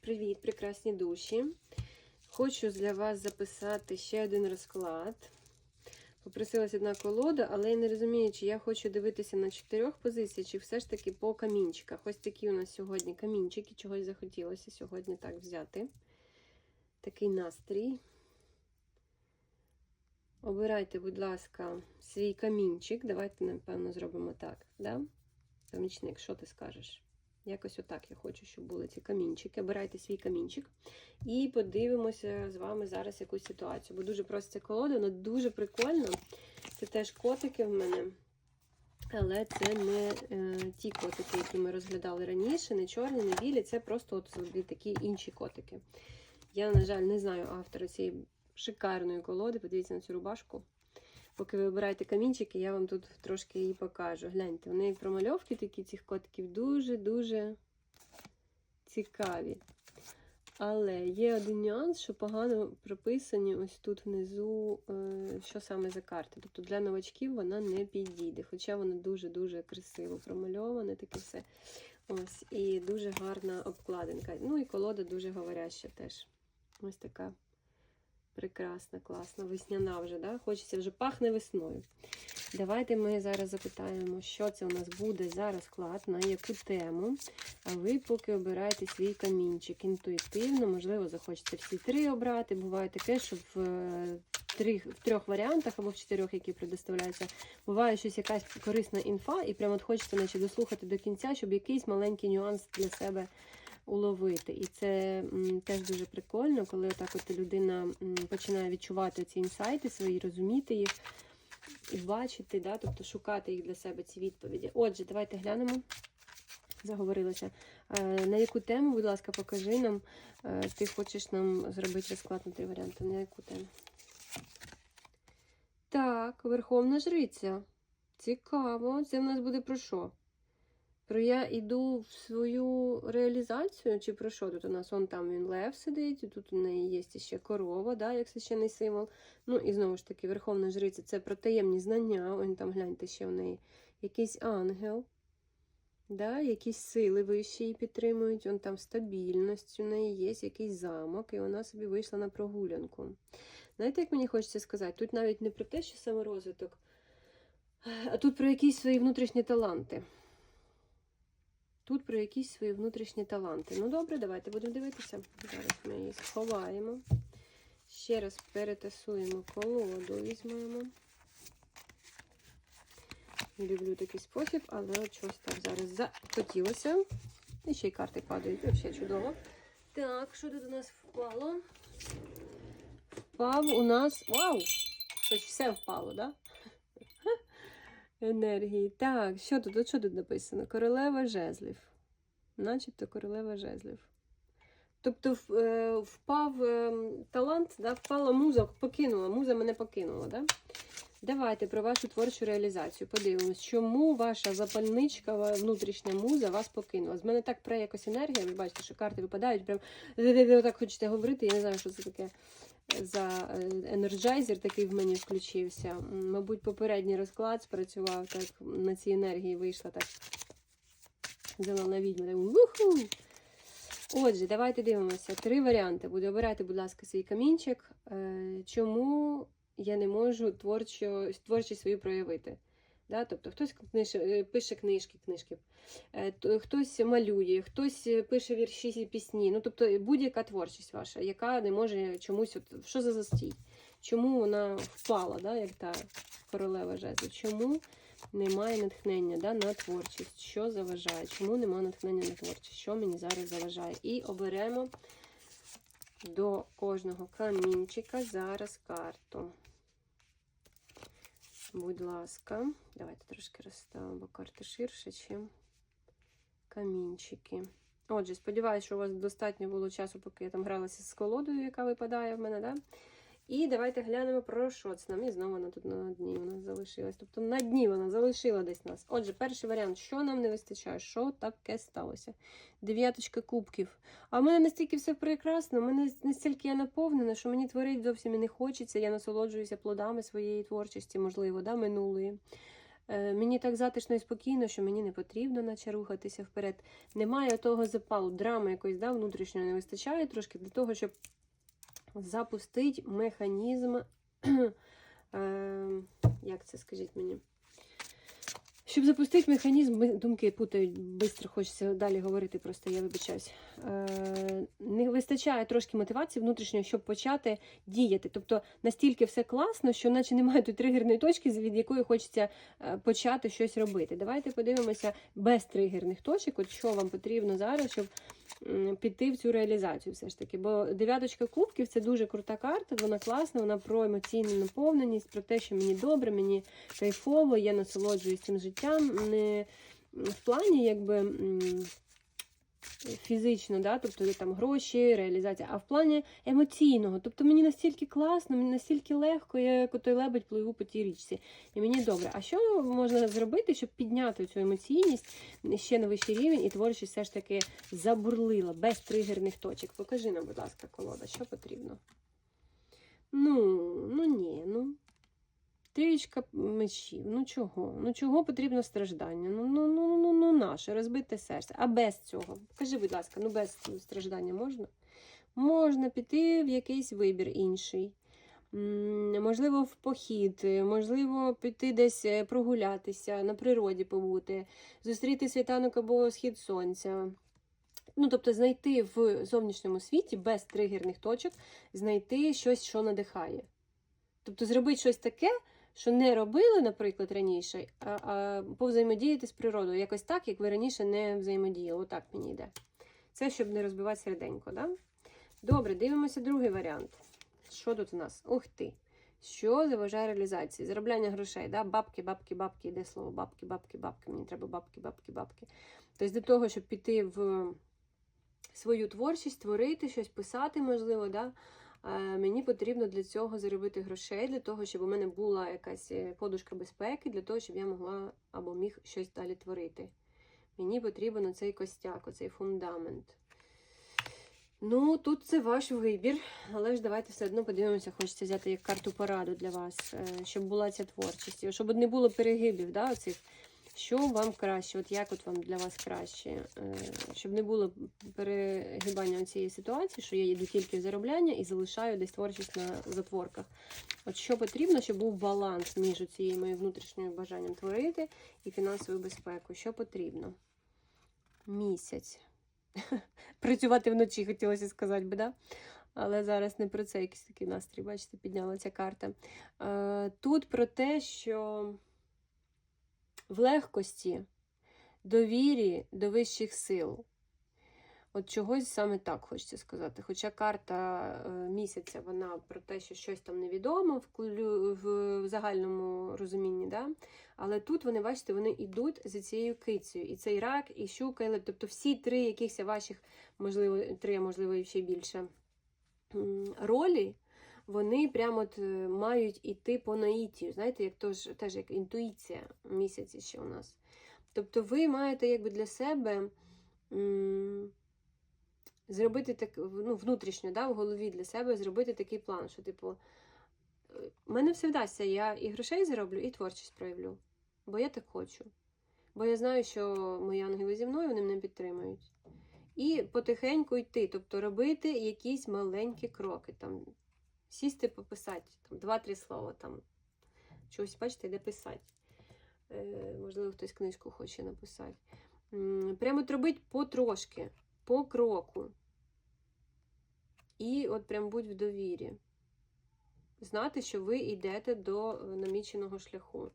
Привіт-привіт, прекрасні душі. Хочу для вас записати ще один розклад. Попросилась одна колода, але я не розумію, чи я хочу дивитися на чотирьох позиціях, чи все ж таки по камінчиках. Ось такі у нас сьогодні камінчики, чогось захотілося сьогодні так взяти. Такий настрій. Обирайте, будь ласка, свій камінчик. Давайте, напевно, зробимо так. Да? Помічник, що ти скажеш? Якось отак я хочу, щоб були ці камінчики. Обирайте свій камінчик. І подивимося з вами зараз якусь ситуацію. Бо дуже просто колода, вона дуже прикольна. Це теж котики в мене. Але це не е, ті котики, які ми розглядали раніше, не чорні, не білі. Це просто от такі інші котики. Я, на жаль, не знаю автора цієї шикарної колоди. Подивіться на цю рубашку. Поки ви обираєте камінчики, я вам тут трошки її покажу. Гляньте, в неї промальовки такі цих котиків дуже-дуже цікаві. Але є один нюанс, що погано прописані ось тут внизу, е, що саме за карта. Тобто для новачків вона не підійде. Хоча вона дуже-дуже красиво промальована, таке все. Ось, І дуже гарна обкладинка. Ну і колода дуже говоряща теж. Ось така прекрасна, класна, весняна вже, да? хочеться вже пахне весною. Давайте ми зараз запитаємо, що це у нас буде за розклад, на яку тему. А ви поки обираєте свій камінчик інтуїтивно, можливо, захочете всі три обрати. Буває таке, що в, е, трьох, в трьох варіантах або в чотирьох, які предоставляються, буває щось якась корисна інфа, і прямо от хочеться наче, дослухати до кінця, щоб якийсь маленький нюанс для себе уловити. І це теж дуже прикольно, коли отак от людина починає відчувати ці інсайти свої, розуміти їх і бачити, да, тобто шукати їх для себе ці відповіді. Отже, давайте глянемо. Заговорилася. Е, На яку тему, будь ласка, покажи нам. Е, Ти хочеш нам зробити розклад на три варіанти. На яку тему? Так, Верховна Жриця. Цікаво. Це в нас буде про що? Про я йду в свою реалізацію, чи про що? Тут у нас он там він лев сидить, тут у неї є ще корова, да, як священний символ. Ну і знову ж таки, Верховна Жриця це про таємні знання. Он там гляньте, ще в неї якийсь ангел, да, якісь сили вищі її підтримують, он там стабільність, у неї є якийсь замок, і вона собі вийшла на прогулянку. Знаєте, як мені хочеться сказати? Тут навіть не про те, що саморозвиток, а тут про якісь свої внутрішні таланти. Тут про якісь свої внутрішні таланти. Ну, добре, давайте будемо дивитися. Зараз ми її сховаємо. Ще раз перетасуємо колоду, візьмемо. Люблю такий спосіб, але от щось так зараз захотілося. І ще й карти падають, взагалі чудово. Так, що тут у нас впало? Впав у нас. Вау! Щось все впало, так? Да? Енергії. Так, що тут? Що тут написано? Королева жезлів. Начебто королева жезлів. Тобто е, впав е, талант, да, впала муза, покинула. Муза мене покинула. Да? Давайте про вашу творчу реалізацію. Подивимось, чому ваша запальничка, внутрішня муза вас покинула. З мене так пре якось енергія. Ви бачите, що карти випадають. Прям ви отак хочете говорити. Я не знаю, що це таке за е, енерджайзер такий в мені включився. Мабуть, попередній розклад спрацював так на цій енергії вийшла так. Зелена відьма. Уху! Отже, давайте дивимося. Три варіанти. Буду обирати, будь ласка, свій камінчик. Е, Чому я не можу творчо, творчість свою проявити? Да? Тобто хтось книж, е, пише книжки, книжки, е, хтось малює, хтось е, пише вірші і пісні. Ну, тобто будь-яка творчість ваша, яка не може чомусь, от, що за застій? Чому вона впала, да, як та королева жезлів? Чому немає натхнення да, на творчість? Що заважає? Чому немає натхнення на творчість? Що мені зараз заважає? І оберемо до кожного камінчика зараз карту. Будь ласка, давайте трошки розставимо, карти ширше, чим камінчики. Отже, сподіваюся, що у вас достатньо було часу, поки я там гралася з колодою, яка випадає в мене, да? І давайте глянемо про що це нам. І знову вона тут на дні нас залишилась. Тобто на дні вона залишила десь нас. Отже, перший варіант, що нам не вистачає? Що таке сталося? Дев'яточка кубків. А в мене настільки все прекрасно, в мене настільки я наповнена, що мені творить зовсім і не хочеться. Я насолоджуюся плодами своєї творчості, можливо, да, минулої. Е, Мені так затишно і спокійно, що мені не потрібно наче рухатися вперед. Немає того запалу, драми якоїсь да, внутрішньої не вистачає трошки для того, щоб запустити механізм. е, як це скажіть мені? Щоб запустити механізм, думки путають, швидко хочеться далі говорити, просто я вибачаюсь. Е, не вистачає трошки мотивації внутрішньої, щоб почати діяти. Тобто настільки все класно, що наче немає тої тригерної точки, від якої хочеться е, почати щось робити. Давайте подивимося без тригерних точок, от що вам потрібно зараз, щоб піти в цю реалізацію все ж таки. Бо дев'яточка кубків це дуже крута карта, вона класна, вона про емоційну наповненість, про те, що мені добре, мені кайфово, я насолоджуюсь цим життям. Не в плані, якби. Фізично, да, тобто там гроші, реалізація, а в плані емоційного. Тобто мені настільки класно, мені настільки легко, я як той лебедь пливу по тій річці. І мені добре. А що можна зробити, щоб підняти цю емоційність ще на вищий рівень і творчість все ж таки забурлила, без тригерних точок? Покажи нам, будь ласка, колода, що потрібно. Ну, ну ні, ну. Трічка мечів. Ну чого? Ну чого потрібно страждання? Ну, ну, ну, ну, ну наше, розбите серце. А без цього? Покажи, будь ласка, ну без страждання можна? Можна піти в якийсь вибір інший. Можливо, в похід, можливо, піти десь е, прогулятися, на природі побути, зустріти світанок або схід сонця. Ну, тобто, знайти в зовнішньому світі без тригерних точок, знайти щось, що надихає. Тобто, зробити щось таке, що не робили, наприклад, раніше, а, а повзаємодіяти з природою, якось так, як ви раніше не взаємодіяли. Отак мені йде. Це щоб не розбивати серденько, да? Добре, дивимося другий варіант. Що тут у нас? Ух ти! Що заважає реалізації? Заробляння грошей, да? бабки, бабки, бабки, йде слово бабки, бабки, бабки. Мені треба бабки, бабки, бабки. Тобто, для того, щоб піти в свою творчість, творити щось, писати, можливо, да? Е, Мені потрібно для цього заробити грошей, для того, щоб у мене була якась е, подушка безпеки, для того, щоб я могла або міг щось далі творити. Мені потрібен оцей костяк, оцей фундамент. Ну, тут це ваш вибір, але ж давайте все одно подивимося, хочеться взяти як карту пораду для вас, е, щоб була ця творчість, щоб не було перегибів, да, оцих. Що вам краще, от як от вам для вас краще, Е, щоб не було перегибання цієї ситуації, що я їду тільки в заробляння і залишаю десь творчість на затворках. От що потрібно, щоб був баланс між цією моєю внутрішньою бажанням творити і фінансовою безпекою. Що потрібно? Місяць. Працювати вночі, хотілося сказати би, да? Але зараз не про це якийсь такий настрій, бачите, підняла ця карта. Е, Тут про те, що в легкості, довірі до вищих сил. От чогось саме так хочеться сказати. Хоча карта е, місяця, вона про те, що щось там невідомо в, загальному розумінні, да? але тут вони, бачите, вони йдуть за цією кицею. І цей рак, і щука, і лев. Тобто всі три якихось ваших, можливо, три, можливо, і ще більше ролі, вони прямо от е, мають іти по наїтію. Знаєте, як тож, теж як інтуїція місяці ще у нас. Тобто ви маєте якби для себе зробити так, ну, внутрішньо, да, в голові для себе зробити такий план, що, типу, е, мене все вдасться, я і грошей зароблю, і творчість проявлю. Бо я так хочу. Бо я знаю, що мої ангели зі мною, вони мене підтримують. І потихеньку йти, тобто робити якісь маленькі кроки. Там, сісти пописати, там, два-три слова, там, щось, бачите, де писати. Е, можливо, хтось книжку хоче написати. Прямо от потрошки, по кроку. І от прям будь в довірі. Знати, що ви йдете до е, наміченого шляху.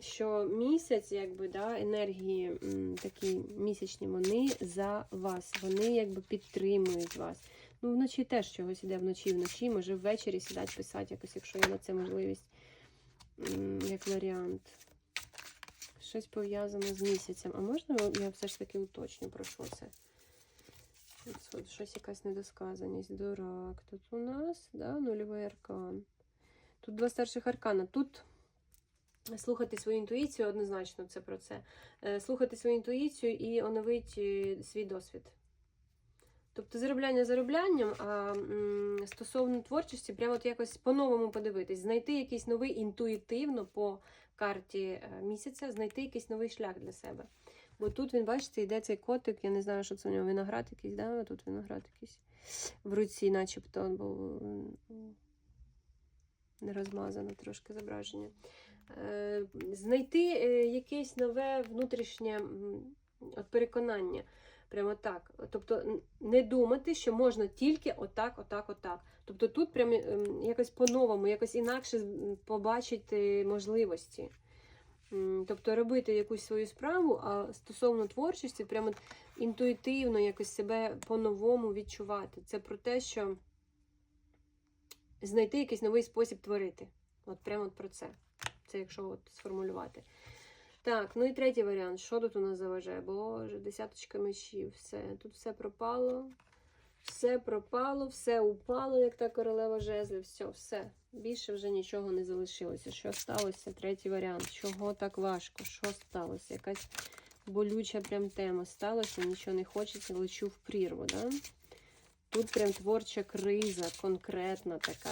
Що місяць, якби, да, енергії такі місячні, вони за вас, вони якби підтримують вас. Ну, вночі теж чогось іде вночі, вночі, може ввечері сідати писати якось, якщо є на це можливість, як варіант. Щось пов'язане з місяцем. А можна я все ж таки уточню, про що це? Щось якась недосказаність. Дурак. Тут у нас, да, нульовий аркан. Тут два старших аркана. Тут слухати свою інтуїцію, однозначно це про це. Е, Слухати свою інтуїцію і оновити е, свій досвід. Тобто заробляння зароблянням, а стосовно творчості, прямо от якось по-новому подивитись, знайти якийсь новий інтуїтивно по карті е, місяця знайти якийсь новий шлях для себе. Бо тут він, бачите, йде цей котик, я не знаю, що це у нього виноград якийсь, да? тут виноград якийсь в руці, начебто, бо не розмазано трошки зображення. Е, Знайти е, якесь нове внутрішнє от переконання. Прямо так. Тобто не думати, що можна тільки отак, отак, отак. Тобто тут прямо ем, якось по-новому, якось інакше побачити можливості. Тобто робити якусь свою справу, а стосовно творчості, прямо інтуїтивно якось себе по-новому відчувати. Це про те, що знайти якийсь новий спосіб творити. От прямо про це. Це якщо от сформулювати. Так, ну і третій варіант. Що тут у нас заважає? Боже, десяточка мечів. Все. Тут все пропало. Все пропало, все упало, як та королева жезлів. Все, все. Більше вже нічого не залишилося. Що сталося? Третій варіант. Чого так важко? Що сталося? Якась болюча прям тема. Сталося, нічого не хочеться, лечу в прірву, да? Тут прям творча криза, конкретна така.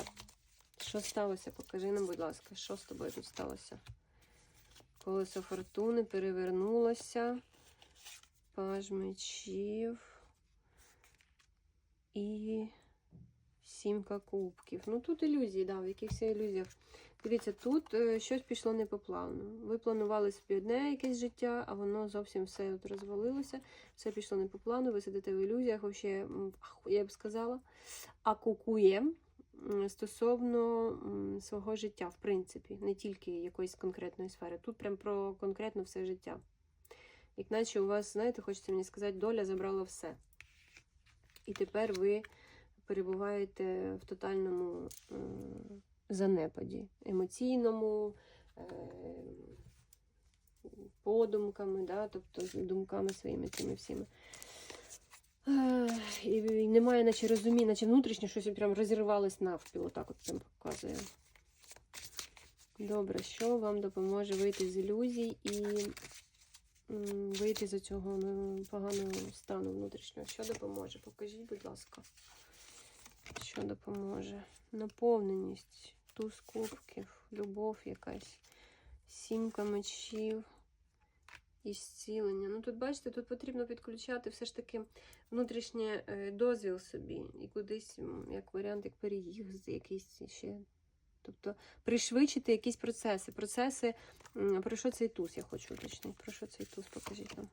Що сталося? Покажи нам, будь ласка, що з тобою тут сталося? Колесо фортуни перевернулося. Паж мечів. І сімка кубків. Ну тут ілюзії, да, в якихось ілюзіях. Дивіться, тут е, щось пішло не по плану. Ви планували собі одне якесь життя, а воно зовсім все от розвалилося. Все пішло не по плану, ви сидите в ілюзіях, аху- я б сказала, а кукує стосовно свого життя, в принципі, не тільки якоїсь конкретної сфери. Тут прям про конкретно все життя. Як наче у вас, знаєте, хочеться мені сказати, доля забрала все. І тепер ви перебуваєте в тотальному е, занепаді, емоційному, е, подумками, да, тобто думками своїми цими всіми. І, немає наче розуміння, наче внутрішньо щось прям розірвалось навпіл, отак от прям показує. Добре, що вам допоможе вийти з ілюзій і вийти з цього ну, поганого стану внутрішнього? Що допоможе? Покажіть, будь ласка. Що допоможе? Наповненість, туз кубків, любов якась, сімка мечів і зцілення. Ну тут, бачите, тут потрібно підключати все ж таки внутрішнє е, дозвіл собі і кудись, як варіант, як переїзд, якийсь ще. Тобто пришвидшити якісь процеси. Процеси, про що цей туз, я хочу уточнити. Про що цей туз, покажіть нам.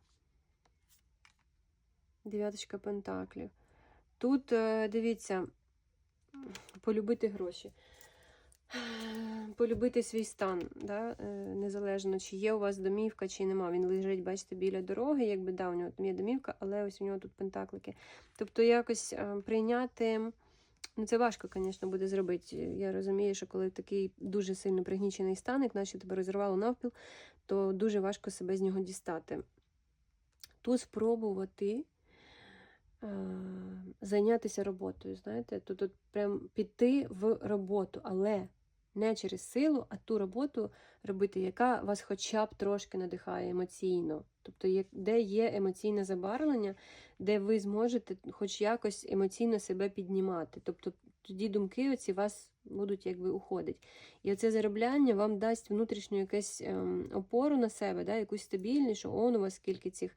Дев'яточка пентаклів. Тут, е, дивіться, полюбити гроші. Полюбити свій стан, да? е, незалежно, чи є у вас домівка, чи нема. Він лежить, бачите, біля дороги, якби да, у нього там є домівка, але ось у нього тут пентаклики. Тобто якось е, прийняти. Ну, це важко, звісно, буде зробити. Я розумію, що коли такий дуже сильно пригнічений стан, як наче тебе розірвало навпіл, то дуже важко себе з нього дістати. Тут спробувати е, зайнятися роботою, знаєте, тут прям піти в роботу, але не через силу, а ту роботу робити, яка вас хоча б трошки надихає емоційно. Тобто, де є емоційне забарвлення, де ви зможете хоч якось емоційно себе піднімати. Тобто тоді думки оці вас будуть якби уходить. І оце заробляння вам дасть внутрішню якусь ем, опору на себе, да, якусь стабільність, що он у вас скільки цих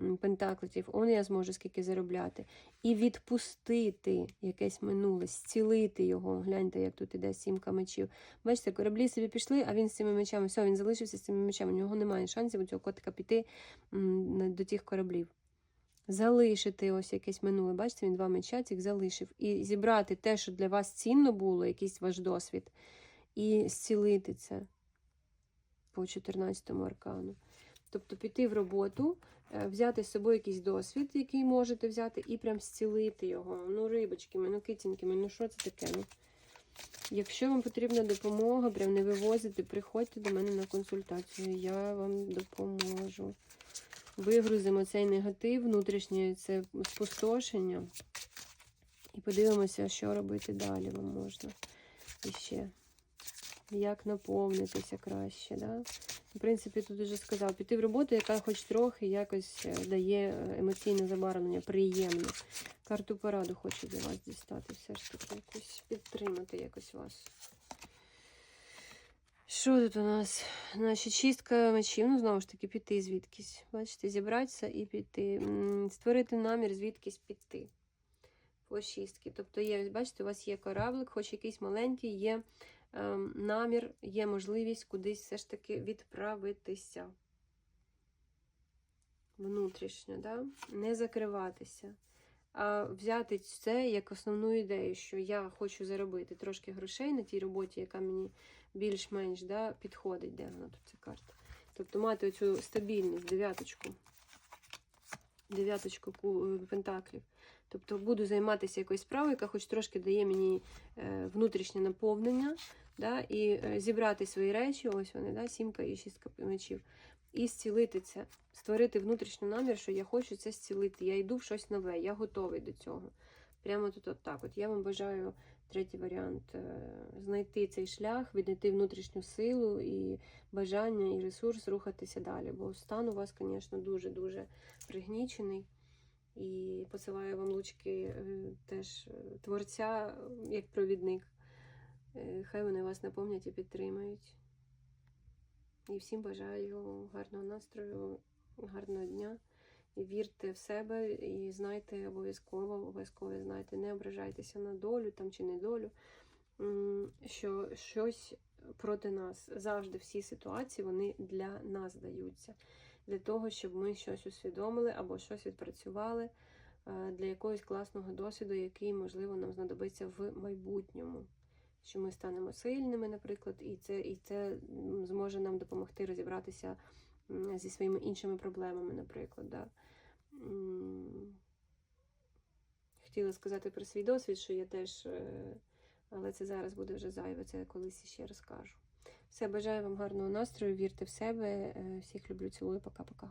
м, пентаклів, он я зможу скільки заробляти. І відпустити якесь минуле, зцілити його. Гляньте, як тут іде сімка мечів. Бачите, кораблі собі пішли, а він з цими мечами. Все, він залишився з цими мечами. У нього немає шансів у цього котика піти до тих кораблів. Залишити ось якесь минуле. Бачите, він два меча цих залишив. І зібрати те, що для вас цінно було, якийсь ваш досвід, і зцілити це по 14-му аркану. Тобто піти в роботу, е, взяти з собою якийсь досвід, який можете взяти, і прям зцілити його. Ну, рибочками, ну, китіньками, ну що це таке? Ну, Якщо вам потрібна допомога, прям не вивозити, приходьте до мене на консультацію. Я вам допоможу. Вигрузимо цей негатив, внутрішнє це спустошення. І подивимося, що робити далі вам можна. І ще. Як наповнитися краще. Да? В принципі, тут вже сказав, піти в роботу, яка хоч трохи якось е, дає е, емоційне забарвлення, приємне. Карту пораду хочу для вас дістати, все ж таки, якусь підтримати якось вас. Що тут у нас? Значить, чистка мечів, ну, знову ж таки, піти звідкись. Бачите, зібратися і піти. Створити намір звідкись піти. По шістки. Тобто, є, бачите, у вас є кораблик, хоч якийсь маленький, є намір, є можливість кудись все ж таки відправитися. Внутрішньо, да? не закриватися. А взяти це як основну ідею, що я хочу заробити трошки грошей на тій роботі, яка мені більш-менш да, підходить. Де вона тут ця карта? Тобто мати оцю стабільність, дев'яточку. Дев'яточку е, пентаклів. Тобто буду займатися якоюсь справою, яка хоч трошки дає мені е, внутрішнє наповнення, да, і е, зібрати свої речі, ось вони, да, сімка і шістка мечів, і зцілити це, створити внутрішній намір, що я хочу це зцілити. Я йду в щось нове, я готовий до цього. Прямо тут от так. От я вам бажаю третій варіант е, знайти цей шлях, віднайти внутрішню силу і бажання, і ресурс рухатися далі. Бо стан у вас, звісно, дуже-дуже пригнічений. І посилаю вам лучки е, теж е, творця як провідник. Хай вони вас наповнять і підтримають. І всім бажаю гарного настрою, гарного дня. Вірте в себе і знайте обов'язково, обов'язково знайте, не ображайтеся на долю там чи недолю, м, що щось проти нас. Завжди всі ситуації вони для нас даються. Для того, щоб ми щось усвідомили або щось відпрацювали е, для якогось класного досвіду, який, можливо, нам знадобиться в майбутньому. Що ми станемо сильними, наприклад, і це, і це зможе нам допомогти розібратися зі своїми іншими проблемами, наприклад. Да. Хотіла сказати про свій досвід, що я теж, е, але це зараз буде вже зайве, це я колись ще розкажу. Все, бажаю вам гарного настрою, вірте в себе. е, Всіх люблю, цілую, пока-пока.